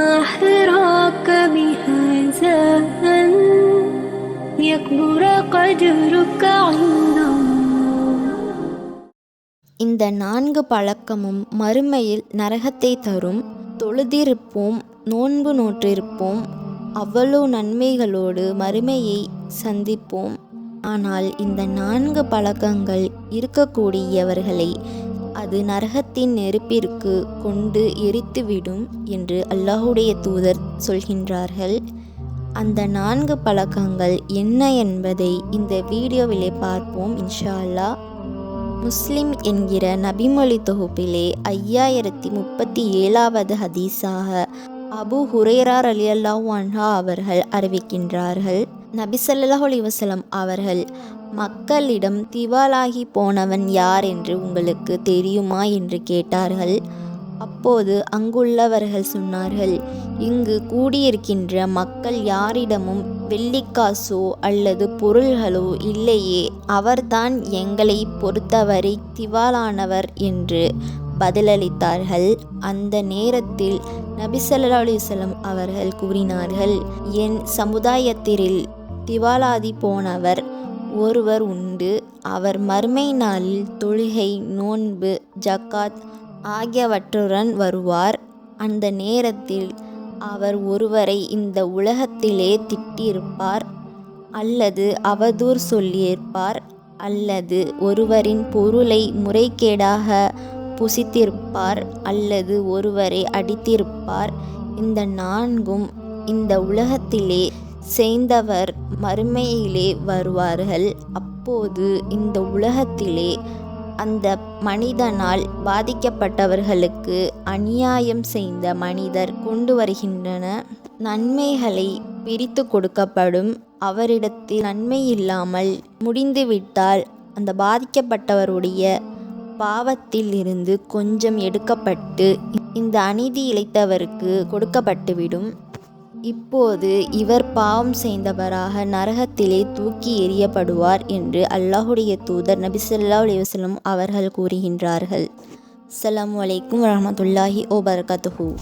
ما حراك بهذا أن يكبر قدرك عند الله இந்த நான்கு பழக்கமும் மறுமையில் நரகத்தை தரும் தொழுதிருப்போம் நோன்பு நோற்றிருப்போம் அவ்வளோ நன்மைகளோடு மறுமையை சந்திப்போம் ஆனால் இந்த நான்கு பழக்கங்கள் இருக்கக்கூடியவர்களை அது நரகத்தின் நெருப்பிற்கு கொண்டு எரித்துவிடும் என்று அல்லாஹுடைய தூதர் சொல்கின்றார்கள். அந்த நான்கு பழக்கங்கள் என்ன என்பதை இந்த வீடியோவிலே பார்ப்போம் இன்ஷா அல்லாஹ் முஸ்லிம் என்கிற நபிமொழி தொகுப்பிலே ஐயாயிரத்தி முப்பத்தி ஏழாவது ஹதீஸாக அபு ஹுரேரார் அலி அன்ஹா அவர்கள் அறிவிக்கின்றார்கள். நபி ஸல்லல்லாஹு அவர்கள் மக்களிடம் திவாலாகி போனவன் யார் என்று உங்களுக்கு தெரியுமா என்று கேட்டார்கள். அப்போது அங்குள்ளவர்கள் சொன்னார்கள் இங்கு கூடியிருக்கின்ற மக்கள் யாரிடமும் வெள்ளிக்காசோ அல்லது பொருள்களோ இல்லையே அவர்தான் எங்களை பொறுத்தவரை திவாலானவர் என்று பதிலளித்தார்கள். அந்த நேரத்தில் நபிசல்லா ஸல்லல்லாஹு அவர்கள் கூறினார்கள் என் சமுதாயத்தில் திவாலாதி போனவர் ஒருவர் உண்டு. அவர் மறுமை நாளில் தொழுகை நோன்பு ஜக்காத் ஆகியவற்றுடன் வருவார். அந்த நேரத்தில் அவர் ஒருவரை இந்த உலகத்திலே திட்டியிருப்பார் அல்லது அவதூர் சொல்லியிருப்பார் அல்லது ஒருவரின் பொருளை முறைகேடாக புசித்திருப்பார் அல்லது ஒருவரை அடித்திருப்பார். இந்த நான்கும் இந்த உலகத்திலே சேர்ந்தவர் மறுமையிலே வருவார்கள். அப்போது இந்த உலகத்திலே அந்த மனிதனால் பாதிக்கப்பட்டவர்களுக்கு அநியாயம் செய்த மனிதர் கொண்டு வருகின்றன. நன்மைகளை பிரித்து கொடுக்கப்படும் அவரிடத்தில் நன்மை இல்லாமல் முடிந்துவிட்டால் அந்த பாதிக்கப்பட்டவருடைய பாவத்தில் இருந்து கொஞ்சம் எடுக்கப்பட்டு இந்த அநீதி இழைத்தவருக்கு கொடுக்கப்பட்டுவிடும். இப்போது இவர் பாவம் செய்தவராக நரகத்திலே தூக்கி எறியப்படுவார் என்று அல்லாஹுடைய தூதர் நபிசல்லா அலிவசலம் அவர்கள் கூறுகின்றார்கள். அஸ்ஸலாமு அலைக்கும் வரஹ்மத்துல்லாஹி வபரகாத்துஹு.